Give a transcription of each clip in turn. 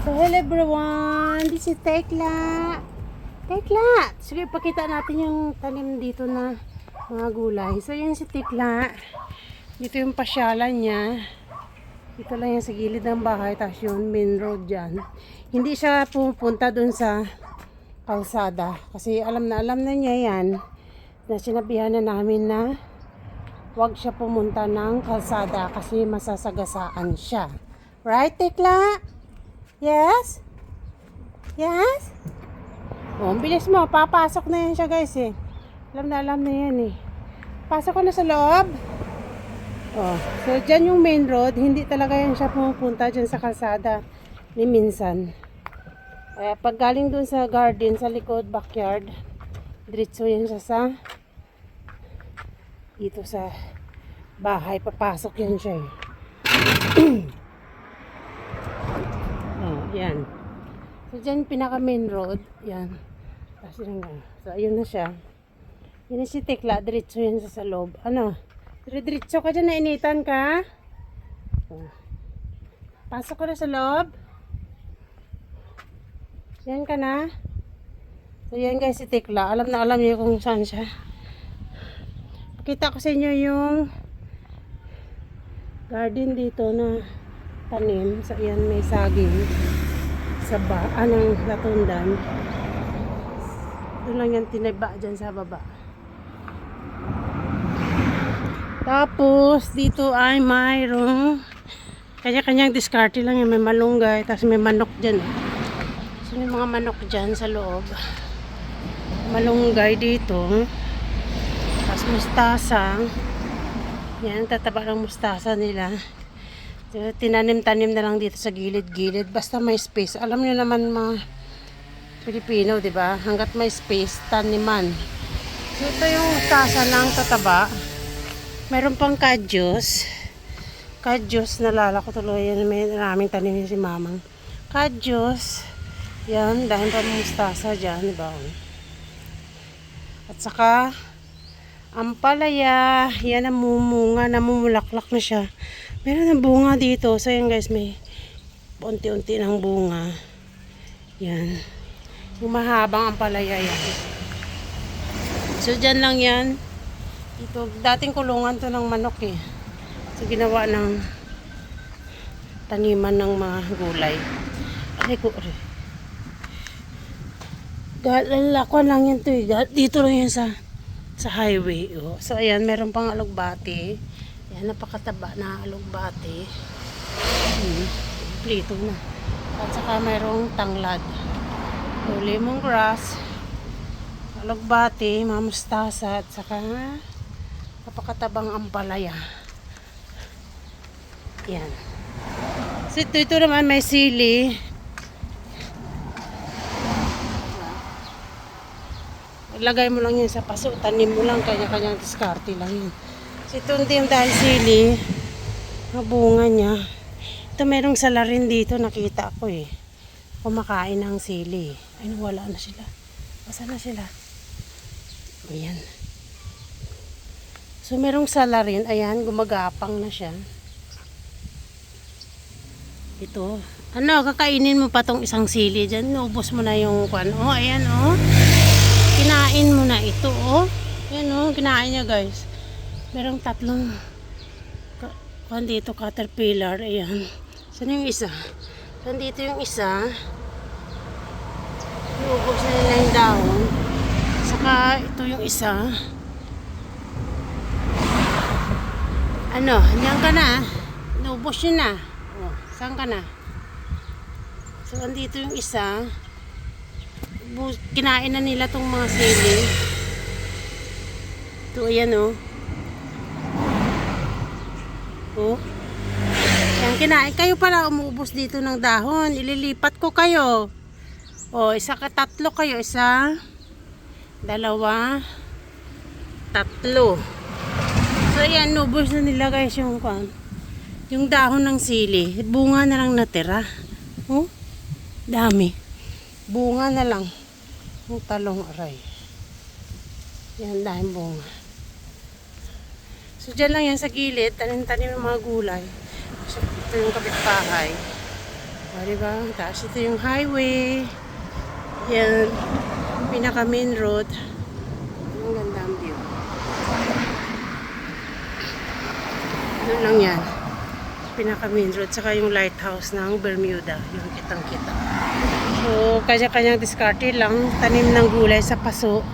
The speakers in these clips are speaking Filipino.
So, hello everyone! This is Tekla! Tekla! Sige, pakita natin yung tanim dito na mga gulay. So, yan si Tekla. Dito yung pasyalan niya. Dito lang yan sa gilid ng bahay. Tapos yung main road dyan. Hindi siya pupunta dun sa kalsada. Kasi alam na alam na niya yan. Na sinabihan na namin na huwag siya pumunta ng kalsada kasi masasagasaan siya. Right, Tekla? Yes? Yes? Oh, bilis mo. Papasok na yan siya, guys, eh. Alam na alam na yan, eh. Pasok ko na sa loob. Oh, so dyan yung main road. Hindi talaga yan siya pumupunta dyan sa kalsada ni minsan. Kaya pag galing dun sa garden, sa likod, backyard, diretso yan siya sa dito sa bahay. Papasok yan siya, eh. Yan. So, dyan pinaka main road. Yan. Tapos yun nga. So, ayun na siya. Yun na si Tekla. Diretso yan sa, sa loob. Ano? Diretso ka dyan. Nainitan ka? Pasok ko na sa loob. Yan ka na. So, yan guys si Tekla. Alam na alam niyo kung saan siya. Pakita ko sa inyo yung garden dito na tanim. So, yan may saging sa ba, anong latundan. Doon lang yan tiniba dyan sa baba. Tapos, dito ay mayroong kanya-kanyang diskarte lang yan. May malunggay, tapos may manok dyan. So, may mga manok dyan sa loob. Malunggay dito. Tapos mustasa. Yan, tataba ng mustasa nila. Tinanim-tanim na lang dito sa gilid-gilid. Basta may space. Alam niyo naman mga Pilipino, di ba? Hanggat may space, taniman. So, ito yung tasa ng tataba. Meron pang kadyos. Kadyos, nalala ko tuloy yan. May maraming tanim si mamang. Kadyos. Yan, dahil pa mustasa dyan, di ba? At saka, ang palaya, yan ang mumunga, namumulaklak na siya. Meron ng bunga dito. So, yan guys, may unti-unti ng bunga. Yan. Yung mahabang ang palaya yan. So, dyan lang yan. Ito, dating kulungan to ng manok eh. So, ginawa ng taniman ng mga gulay. Ay, ko, aray. Lalakwan lang yan to eh. Dito lang yan sa sa highway. Oh. So, ayan, meron pang alugbati. Ayan, napakataba na alugbati. Hmm, plito na. At saka mayroong tanglad. So, lemongrass, alugbati, mga mustasa, at saka napakatabang ampalaya. Yan. So, ito, ito naman may sili. Lagay mo lang yun sa paso, tanim mo lang, kanya-kanyang diskarte lang yun. Hindi yung dahil sili, ang bunga niya. Ito merong salarin dito, nakita ko eh. Kumakain ng sili. Ay, wala na sila. Asa na sila? Ayan. So, merong salarin. Ayan, gumagapang na siya. Ito. Ano, kakainin mo pa tong isang sili dyan. Naubos mo na yung kwan. Oh, ayan, oh. Kinain mo na ito, oh. Ayan, oh. Kinain niya, guys. Merong tatlong kwan dito, caterpillar. Ayan. Saan yung isa? Saan dito yung isa? Iubos na nila yung dahon. Saka, ito yung isa. Ano, andiyan ka na. Naubos yun na. Oh, saan ka na? So, andito yung isa. Kinain na nila tong mga sili. Ito, ayan oh. Oh. Yan, kinain. Kayo pala umuubos dito ng dahon. Ililipat ko kayo. O, isa ka tatlo kayo. Isa, dalawa, tatlo. So, yan, nubos na nila guys yung kwan. Yung dahon ng sili. Bunga na lang natira. Oh, dami. Bunga na lang. Yung talong aray. Yan, dahil bunga. So, dyan lang yan sa gilid. Tanim-tanim ng mga gulay. So, ito yung kapitbahay. O, diba? Tapos ito yung highway. Yan. Pinaka main road. Ang ganda ang view. Doon lang yan. Pinaka main road. Saka yung lighthouse ng Bermuda. Yung kitang kita. So, kanya-kanyang diskarte lang. Tanim ng gulay sa paso.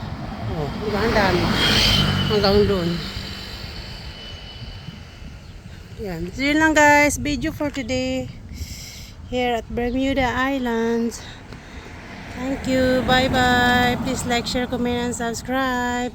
Oh, diba? Ang dami. Hanggang doon. Yan. So, yun lang guys. Video for today. Here at Bermuda Islands. Thank you. Bye-bye. Please like, share, comment, and subscribe.